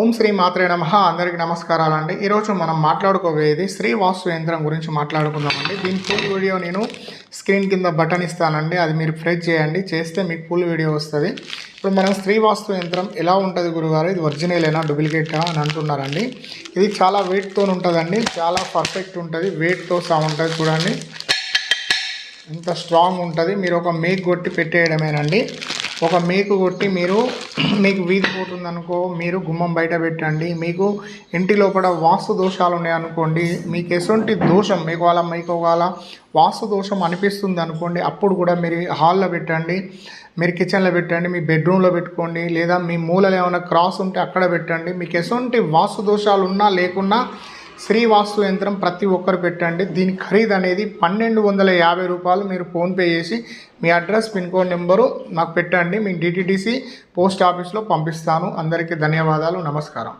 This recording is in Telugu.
ఓం శ్రీ మాత్రే నమ. అందరికీ నమస్కారాలండి. ఈరోజు మనం మాట్లాడుకోబోయేది శ్రీ వాస్తు యంత్రం గురించి మాట్లాడుకుందామండి. దీని ఫుల్ వీడియో నేను స్క్రీన్ కింద బటన్ ఇస్తానండి. అది మీరు ప్రెస్ చేయండి. చేస్తే మీకు ఫుల్ వీడియో వస్తుంది. ఇప్పుడు మనం స్త్రీ వాస్తు యంత్రం ఎలా ఉంటుంది గురుగారు? ఇది ఒరిజినలేనా డూప్లికేటా అని అంటున్నారండి. ఇది చాలా వెయిట్తో ఉంటుందండి. చాలా పర్ఫెక్ట్ ఉంటుంది. వెయిట్తో సా ఉంటుంది చూడండి. ఎంత స్ట్రాంగ్ ఉంటుంది. మీరు ఒక మేక్ కొట్టి పెట్టేయడమేనండి. ఒక మేకు కొట్టి మీరు మీకు వీధి పోతుందనుకో మీరు గుమ్మం బయట పెట్టండి. మీకు ఇంటి లోపల వాస్తు దోషాలు ఉన్నాయనుకోండి మీకు ఎటువంటి దోషం మీకు వాళ్ళ మీకు ఒకవేళ వాస్తు దోషం అనిపిస్తుంది అనుకోండి అప్పుడు కూడా మీరు హాల్లో పెట్టండి మీరు కిచెన్లో పెట్టండి మీ బెడ్రూమ్లో పెట్టుకోండి లేదా మీ మూలలో ఏమైనా క్రాస్ ఉంటే అక్కడ పెట్టండి. మీకు ఎటువంటి వాస్తు దోషాలు ఉన్నా లేకున్నా శ్రీవాస్తు యంత్రం ప్రతి ఒక్కరు పెట్టండి. దీని ఖరీదు అనేది పన్నెండు వందల యాభై రూపాయలు మీరు ఫోన్పే చేసి మీ అడ్రస్ పిన్ కోడ్ నెంబరు నాకు పెట్టండి. మీ డిటిడిసి పోస్ట్ ఆఫీస్లో పంపిస్తాను. అందరికీ ధన్యవాదాలు. నమస్కారం.